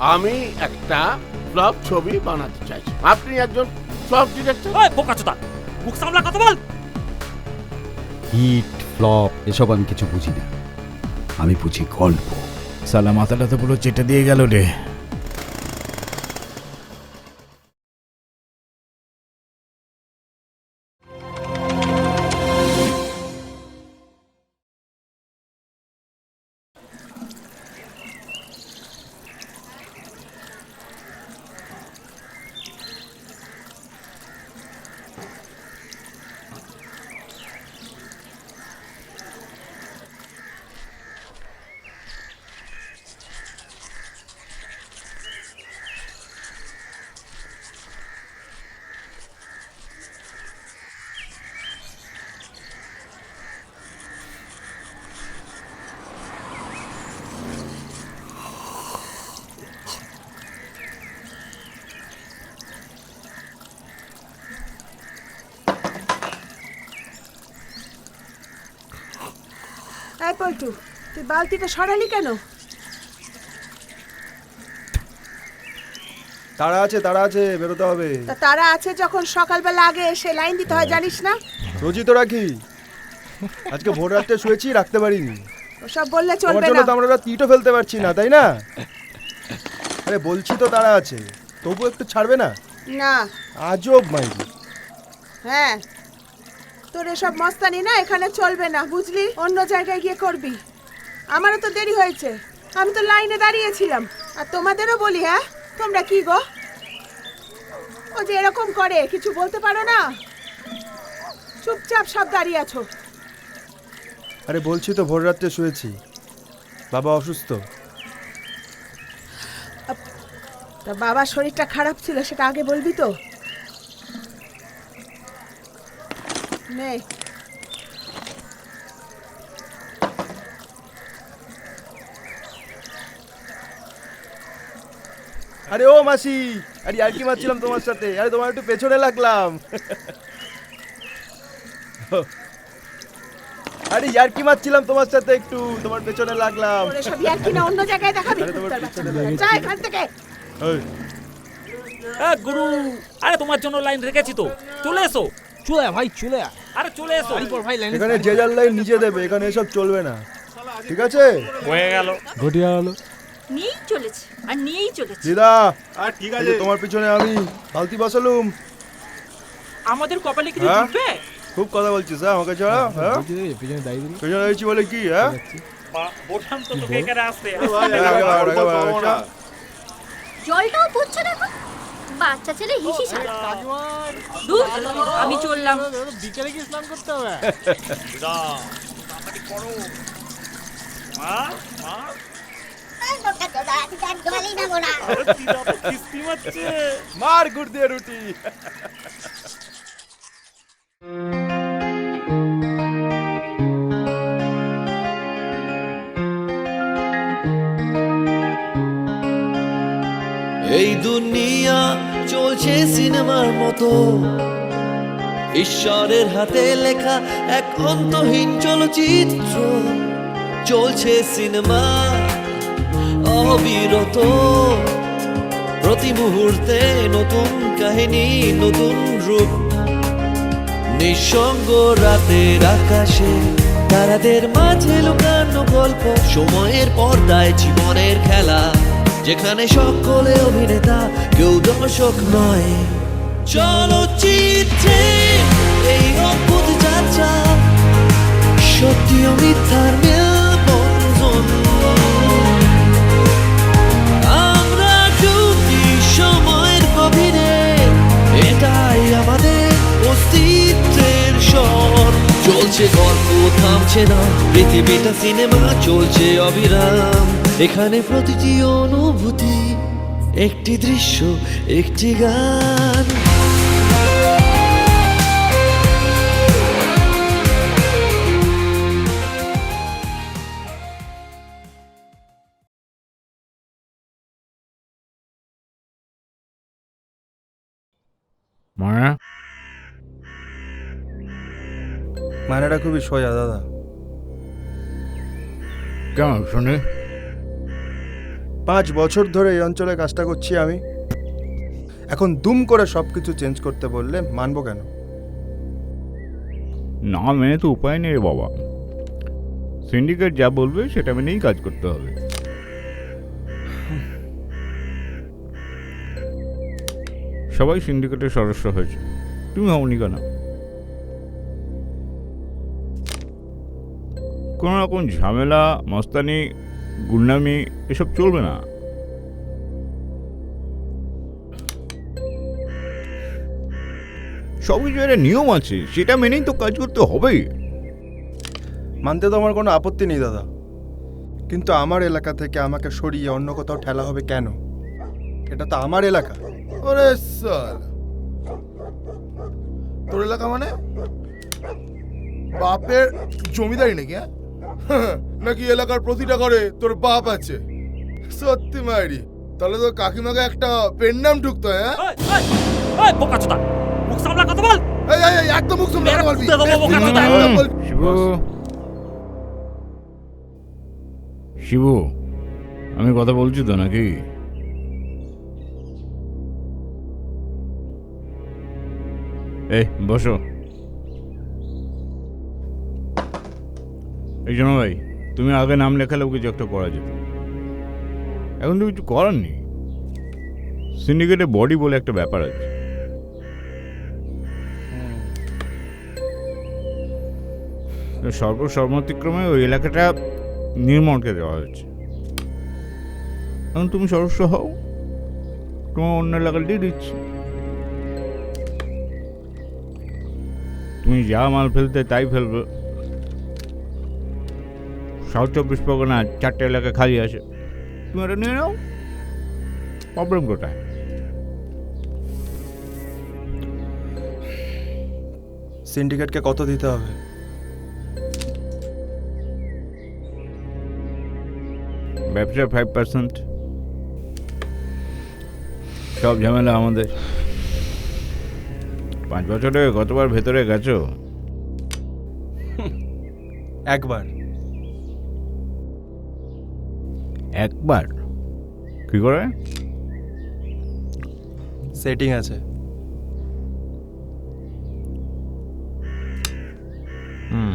আমি একটা ফ্লপ ছবি বানাতে চাইছি। আপনি একজন ফ্লপ ডিরেক্টর ওই বোকাচোদা। মুখ সামলা কথা বল। হিট ফ্লপ এসব আমি কিছু বুঝি না আমি বুঝি গল্প। সালা মাথাটা তো পুরো চেটে দিয়ে গেল রে। এই পল্টু তুই বালতিটা সরালি কেন? তারা আছে তারা আছে বেরোতে হবে। তা তারা আছে যখন সকালবেলা আগে এসে লাইন দিতে হয় জানিস না? রোজই তো রাখি আজকে ভোর রাত্রে শুয়েছি রাখতে পারিনি। ওসব বললে চলবে না। তো আমরা তিটও ফেলতে পারছি না তাই না? আরে বলছি তো তারা আছে। তবু একটু ছাড়বে না? না। আজব মাইরি। হ্যাঁ তোর এসব মস্তানি না এখানে চলবে না বুঝলি? অন্য জায়গায় গিয়ে করবি। আমারও তো দেরি হয়েছে। আমি তো লাইনে দাঁড়িয়েছিলাম। আর তোমাদেরও বলি হ্যাঁ? তোমরা কি গো? ও যে এরকম করে কিছু বলতে পারো না? চুপচাপ সব দাঁড়িয়ে আছো। আরে বলছি তো ভোর রাত্রে শুয়েছি। বাবা অসুস্থ। তা বাবার শরীরটা খারাপ ছিল সেটা আগে বলবি তো? নে আরে ও মাসি আরে আর কি মারছিলাম তোমার সাথে? আরে তোমার একটু পেছনে লাগলাম। আরে ইয়ার কি মারছিলাম তোমার সাথে একটু? তোমার পেছনে লাগলাম। সব ইয়ার অন্য জায়গায় দেখাবি। যা এখান থেকে। গুরু আরে তোমার জন্য লাইন রেখেছি তো। চলে এসো। চলে ভাই চলে। আয় আরে চলে এসো ভাই লাইনে এখানে যে যার লাইন নিজে দেবে এখানে এসব চলবে না ঠিক আছে হয়ে গেল ঘটিয়া হলো নিয়েই চলেছে আর নিয়েই চলেছে দিদা আর ঠিক আছে তোমার পিছনে আমি বালতি বসালুম আমাদের কপালে কিছু হ্যাঁ? জুটবে খুব কথা বলছিস হ্যাঁ আমাকে ছাড়া হ্যাঁ পেছনে দাঁড়িয়ে দিল পেছনে রয়েছি বলে কি হ্যাঁ বললাম তো তোকে এখানে আসতে আচ্ছা। জলটাও পড়ছে দেখো বাচ্চা ছেলে হিসি দূর। আমি চললাম। বিকেলে কি স্নান করতে হবে? মার গুড় দিয়ে রুটি। এই দুনিয়া চলছে সিনেমার মতো। ঈশ্বরের হাতে লেখা এক অন্তহীন চলচ্চিত্র। চলছে সিনেমা অবিরত। প্রতি মুহূর্তে নতুন কাহিনী, নতুন রূপ। নিঃসঙ্গ রাতের আকাশে তারাদের মাঝে লুকানো গল্প। সময়ের পর্দায় জীবনের খেলা। যেখানে সকলে অভিনেতা, কেউ দর্শক নয়। চলচ্চিত্রে এই অদ্ভুত যাত্রা, সত্যি ও মিথ্যার আমরা সময়ের এটাই আমাদের চলছে গল্প, থামছে না, পৃথিবীটা সিনেমা, চলছে অবিরাম। এখানে প্রতিটি অনুভূতি একটি দৃশ্য একটি গান। মানেটা খুবই সোজা দাদা। কেমন শুনে। পাঁচ বছর ধরে এই অঞ্চলে কাজটা করছি আমি। এখন দুম করে সব কিছু চেঞ্জ করতে বললে মানবো কেন? না মেনে তো উপায় নেই রে বাবা। সিন্ডিকেট যা বলবে সেটা মেনেই কাজ করতে হবে। সবাই সিন্ডিকেটের সদস্য হয়েছে। তুমি হওনি কেন? কোনো রকম ঝামেলা, মস্তানি গুন্ডামি এসব চলবে না। সব কিছু একটা নিয়ম আছে, সেটা মেনেই তো কাজ করতে হবেই। মানতে তো আমার কোনো আপত্তি নেই, দাদা। কিন্তু আমার এলাকা থেকে আমাকে সরিয়ে অন্য কোথাও ঠেলা হবে কেন? এটা তো আমার এলাকা। ওরে সাল তোর এলাকা মানে? বাপের জমিদারি নাকি হ্যাঁ? নাকি এলাকার প্রতিটা ঘরে তোর বাপ আছে? সত্যি মায়েরি তাহলে তো কাকিমাকে একটা পেন নাম ঢুকতো হ্যাঁ? ওই, ওই, ওই, বোকাচোদা। মুখ সামলা কথা বল। এই এই, এই একদম মুখ কথা বলবি। একদম বল- শিবু। শিবু আমি কথা বলছি তো নাকি? এই বসো। এই জন্য ভাই, তুমি আগে নাম লেখালেও কিছু একটা করা যেত। এখন তো কিছু করার নেই। সিন্ডিকেটে বডি বলে একটা ব্যাপার আছে। সর্বসম্মতিক্রমে ওই এলাকাটা নির্মলকে দেওয়া হয়েছে। এখন তুমি সদস্য হও। তোমার অন্য এলাকাটা দিয়ে দিচ্ছি। তুমি যা মাল ফেলতে তাই ফেলবে। সাউথ চব্বিশ পরগনা চারটে এলাকা খালি আছে। তুমি ওটা নিয়ে নাও। প্রবলেম কোথায়? সিন্ডিকেটকে কত দিতে হবে? ব্যবসা ফাইভ পার্সেন্ট সব ঝামেলা আমাদের। পাঁচ বছরে কতবার ভেতরে গেছো? একবার। একবার। কি করে? সেটিং আছে। হুম।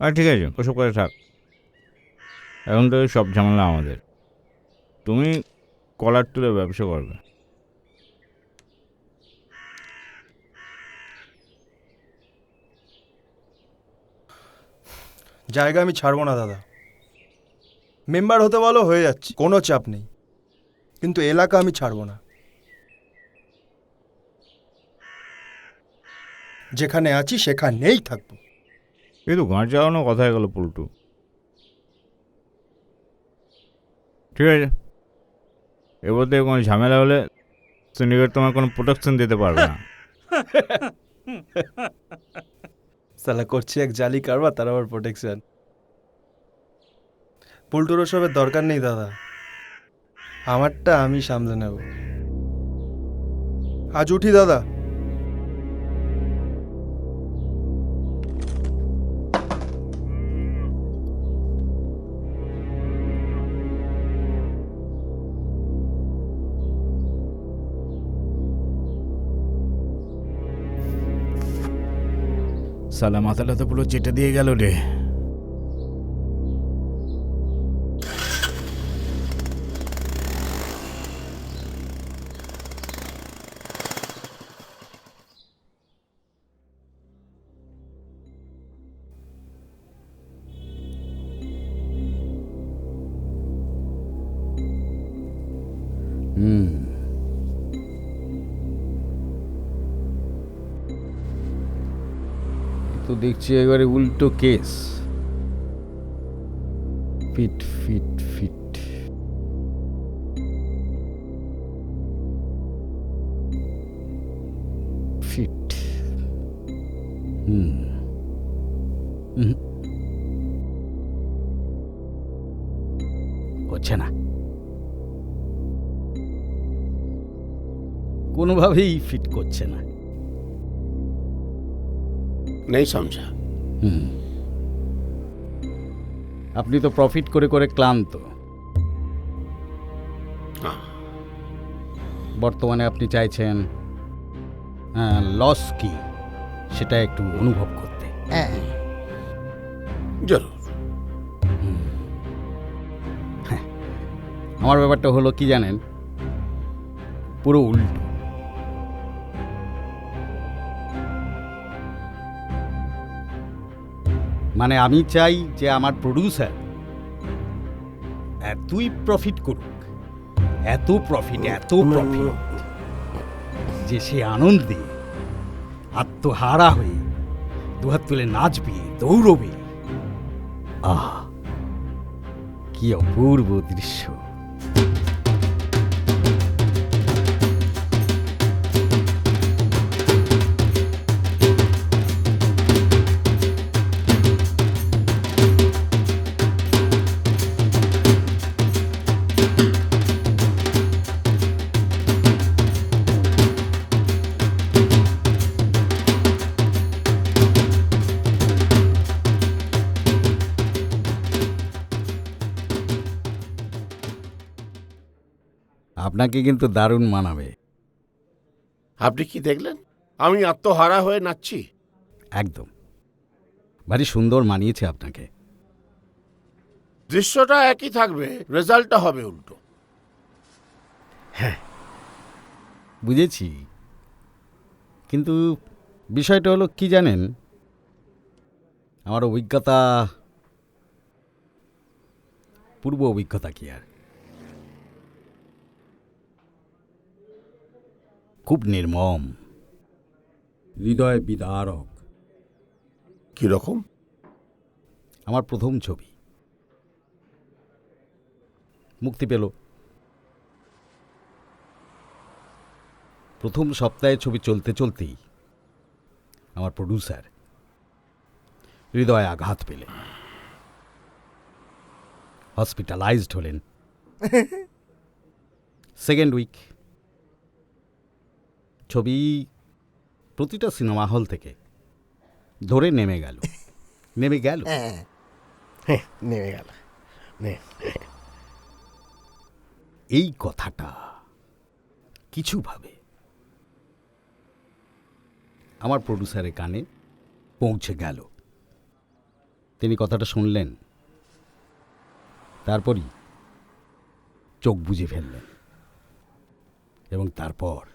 আর ঠিক আছে ওসব করে থাক। এখন তো সব ঝামেলা আমাদের। তুমি কলার তুলে ব্যবসা করবে। জায়গা আমি ছাড়বো না দাদা। মেম্বার হতে বলো হয়ে যাচ্ছে। কোনো চাপ নেই। কিন্তু এলাকা আমি ছাড়বো না। যেখানে আছি সেখানেই থাকব। কিন্তু গাঁট চালানো কথা হয়ে গেল পুলটু। ঠিক আছে। এবার থেকে কোনো ঝামেলা হলে সিন্ডিকেট তোমার কোনো প্রোটেকশন দিতে পারবে না। সালা করছি এক জালি কারবার তার আবার প্রোটেকশন পুলটুর সবের দরকার নেই, দাদা। আমারটা আমি সামলে নেব। আজ উঠি, দাদা। সালা মাথাটা তো পুরো চেটে দিয়ে গেল রে। হুম। তো দেখছি এবারে উল্টো কেস। ফিট ফিট কোনোভাবেই ফিট করছে না। নেই সমঝা। হুম। আপনি তো প্রফিট করে করে ক্লান্ত। বর্তমানে আপনি চাইছেন হ্যাঁ, লস কি সেটা একটু অনুভব করতে। জরুর। আমার ব্যাপারটা হলো কি জানেন? পুরো উল্টো। মানে আমি চাই যে আমার প্রডিউসার এতই প্রফিট করুক, এত প্রফিট এত প্রফিট যে সে আনন্দে আত্মহারা হয়ে দুহাত তুলে নাচবে, দৌড়বে। আহ, কি অপূর্ব দৃশ্য। আপনাকে কিন্তু দারুণ মানাবে। আপনি কি দেখলেন? আমি আত্মহারা হয়ে নাচছি। একদম। ভারী সুন্দর মানিয়েছে আপনাকে। দৃশ্যটা একই থাকবে রেজাল্টটা হবে উল্টো। হ্যাঁ বুঝেছি। কিন্তু বিষয়টা হলো কি জানেন? আমার অভিজ্ঞতা পূর্ব অভিজ্ঞতা কি আর? খুব নির্মম। হৃদয় বিদারক। কীরকম আমার প্রথম ছবি। মুক্তি পেল। প্রথম সপ্তাহে ছবি চলতে চলতেই আমার প্রডিউসার হৃদয় আঘাত পেলেন। হসপিটালাইজড হলেন। সেকেন্ড উইক ছবি প্রতিটা সিনেমা হল থেকে ধরে নেমে গেল। নেমে গেল। নেমে গেল। এই কথাটা কিছুভাবে আমার প্রডিউসারের কানে পৌঁছে গেল। তিনি কথাটা শুনলেন। তারপরই চোখ বুজে ফেললেন। এবং তারপর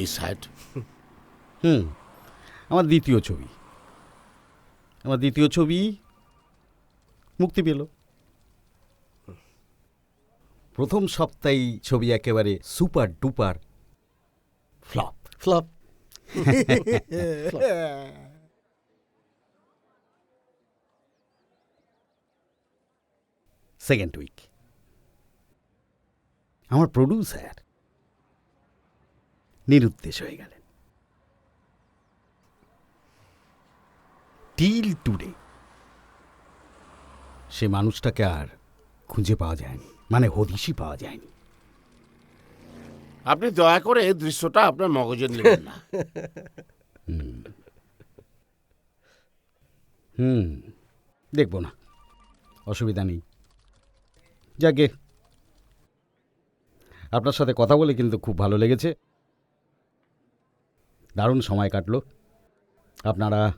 ভেরি স্যাড হুম আমার দ্বিতীয় ছবি। আমার দ্বিতীয় ছবি মুক্তি পেল। প্রথম সপ্তাহেই ছবি একেবারে super duper flop. Flop. Second week. আমার প্রডিউসার নিরুদ্দেশ হয়ে গেলেন। টিল টুডে সে মানুষটাকে আর খুঁজে পাওয়া যায়নি মানে হদিশই পাওয়া যায়নি। আপনি দয়া করে এই দৃশ্যটা আপনার মগজে নেবেন না। হুম। দেখব না। অসুবিধা নেই। যাকে। আপনার সাথে কথা বলে কিন্তু খুব ভালো লেগেছে। দারুণ সময় কাটলো। আপনারা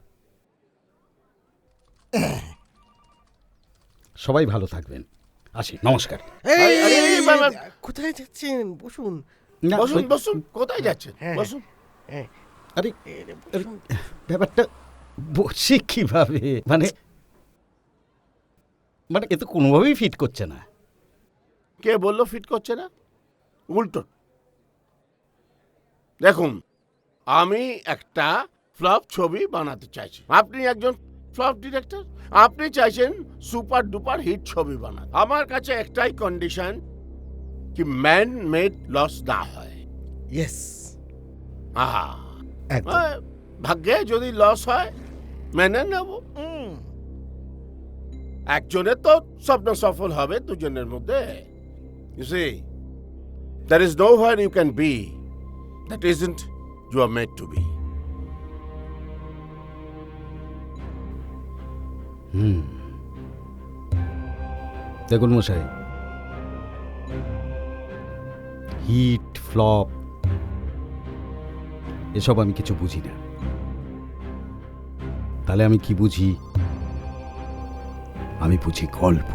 সবাই ভালো থাকবেন। আসি নমস্কার। কোথায় যাচ্ছেন? বসুন। না, বসুন বসুন কোথায় যাচ্ছেন? হ্যাঁ। বসুন। আরে রে, আরে, বসুন। ব্যাপারটা বসে কীভাবে? মানে মানে এ তো কোনোভাবেই ফিট করছে না। কে বলল ফিট করছে না? উল্টো। দেখুন আমি একটা ফ্লপ ছবি বানাতে চাইছি। আপনি একজন ফ্লপ ডিরেক্টর? আপনি চাইছেন সুপার ডুপার হিট ছবি বানাতে। আমার কাছে একটাই কন্ডিশন কি ম্যান মেড লস না হয়। ইয়েস ভাগ্যে যদি লস হয় মেনে নেব। একজনের তো স্বপ্ন সফল হবে দুজনের মধ্যে। You see, there is nowhere you can be that isn't you are made to be. দেখুন মশাই। হিট ফ্লপ এসব আমি কিছু বুঝি না। তাহলে আমি কি বুঝি? আমি বুঝি গল্প।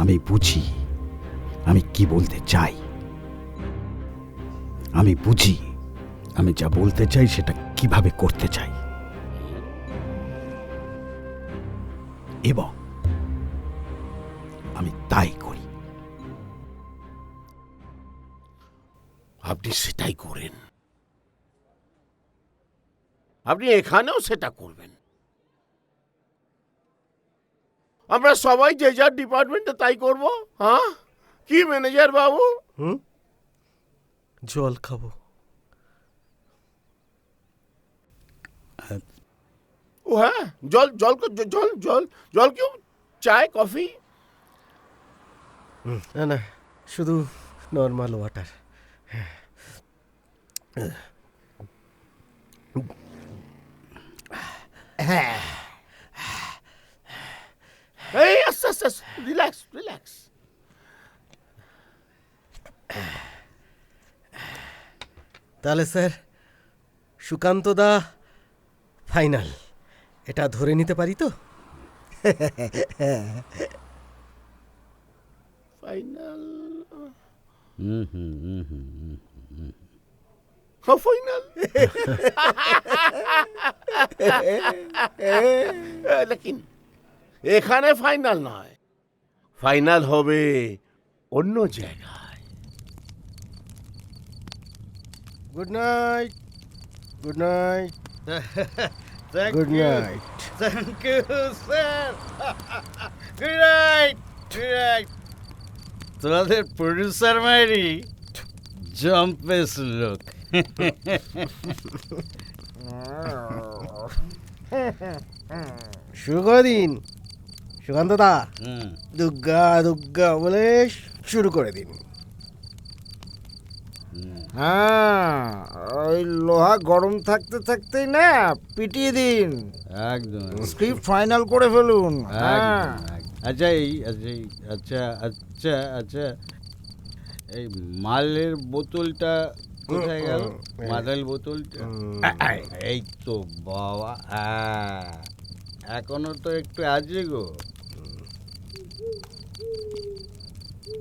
আমি বুঝি, আমি কি বলতে চাই? আমি বুঝি, আমি যা বলতে চাই সেটা কীভাবে করতে চাই। এবং আমি তাই করি। আপনি সেটাই করেন। আপনি এখানেও সেটা করবেন। আমরা সবাই যে যার ডিপার্টমেন্টে তাই করব হ্যাঁ? কি ম্যানেজার বাবু? হুম? জল খাব। ও হ্যাঁ জল জল জল জল জল কেউ চায় কফি? না না শুধু নর্মাল ওয়াটার হ্যাঁ। এই আস্তে আস্তে রিল্যাক্স রিল্যাক্স তাহলে স্যার সুকান্ত দা ফাইনাল। এটা ধরে নিতে পারি তো? ফাইনাল। হুম হুম হুম হুম হুম ফাইনাল। লেকিন এখানে ফাইনাল নয়। ফাইনাল হবে অন্য জায়গায়। Good night good night good night thank you sir good night good night তোমাদের প্রডিউসার মাইরি জম্পেস লোক শুভ দিন সুকান্ত দা দুর্গা দুর্গা বলে শুরু করে দিন। হ্যাঁ ওই লোহা গরম থাকতে থাকতেই না পিটিয়ে দিন। একদম স্ক্রিপ্ট ফাইনাল করে ফেলুন। হ্যাঁ। একদম। আচ্ছা এই আচ্ছা আচ্ছা আচ্ছা আচ্ছা। এই মালের বোতলটা কোথায় গেল? মালের বোতলটা? এই তো বাবা হ্যাঁ। এখনও তো একটু আছে গো।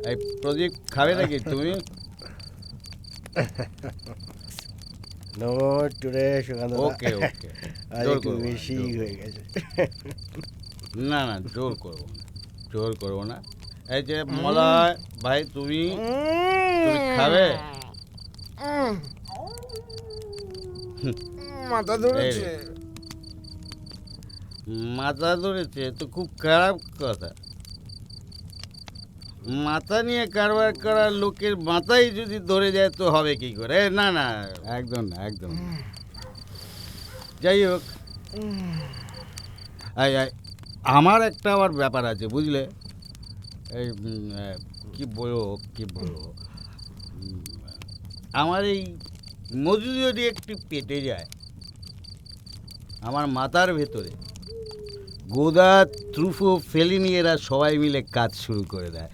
এই প্রদীপ খাবে নাকি? তুমি? সুকান্ত ওকে ওকে একটু না, বেশি হয়ে গেছে। না না জোর করব না জোর করব না। এই যে মলয় ভাই তুমি? তুমি খাবে? মাথা ধরেছে। মাথা ধরেছে তো খুব খারাপ কথা। মাথা নিয়ে কারবার করা লোকের মাথায় যদি ধরে যায় তো হবে কি করে? না না। একদম না একদম। যাই হোক। আমার একটা আবার ব্যাপার আছে বুঝলে? এই কি বলব কি বলব? আমার এই মজুরি যদি একটু পেটে যায় আমার মাথার ভেতরে গোদা, ত্রুফো, ফেলিনি এরা সবাই মিলে কাজ শুরু করে দেয়।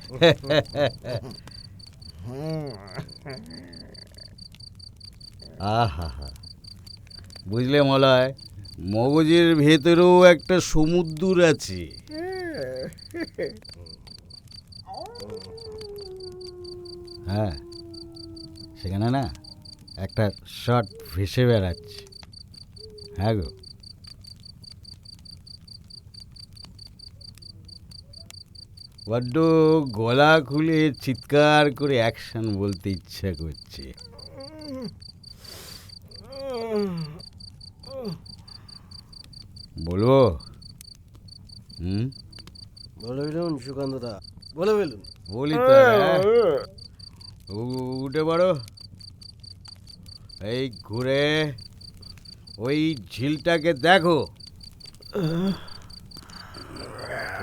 আহা, হা। বুঝলে মলয়, মগজের ভেতরেও একটা সমুদ্র আছে। হ্যাঁ সেখানে না একটা শর্ট ভেসে বেড়াচ্ছে। হ্যাঁ গো। বড্ড গলা খুলে চিৎকার করে অ্যাকশন বলতে ইচ্ছা করছে। বলব? হুম? বলে ফেলুন সুকান্তদা বলে ফেলুন। বলি তো হ্যাঁ? উঠে পড়ো। এই ঘুরে ওই ঝিলটাকে দেখো।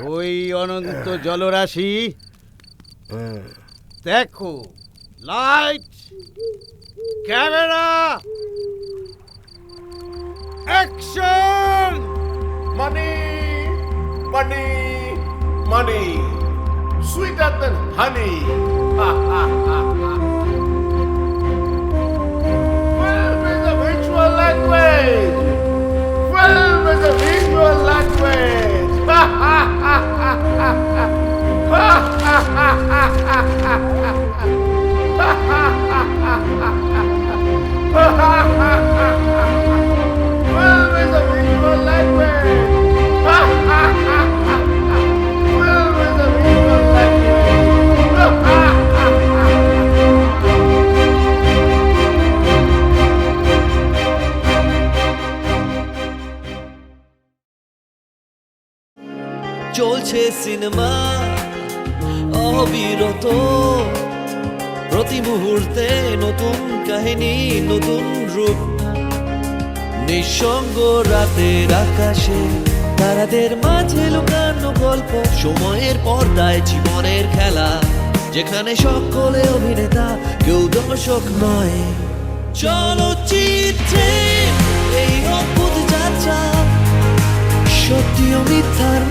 ওই অনন্ত জলরাশি দেখো লাইট ক্যামেরা অ্যাকশন মানে মানে মানে sweeter than honey Language. Film is a visual language. Ha ha. Ha নিঃসঙ্গ রাতের আকাশে, তারাদের মাঝে লুকানো গল্প, সময়ের পর্দায় জীবনের খেলা, যেখানে সকলে অভিনেতা, কেউ দর্শক নয়। চলচ্চিত্রে এই অদ্ভুত যাত্রা সত্যি ও মিথ্যার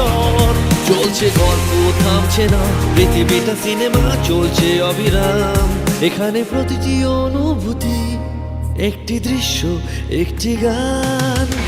অস্তিত্বের চলছে গল্প, থামছে না। পৃথিবীটা সিনেমা চলছে অবিরাম। এখানে প্রতিটি অনুভূতি, একটি দৃশ্য, একটি গান।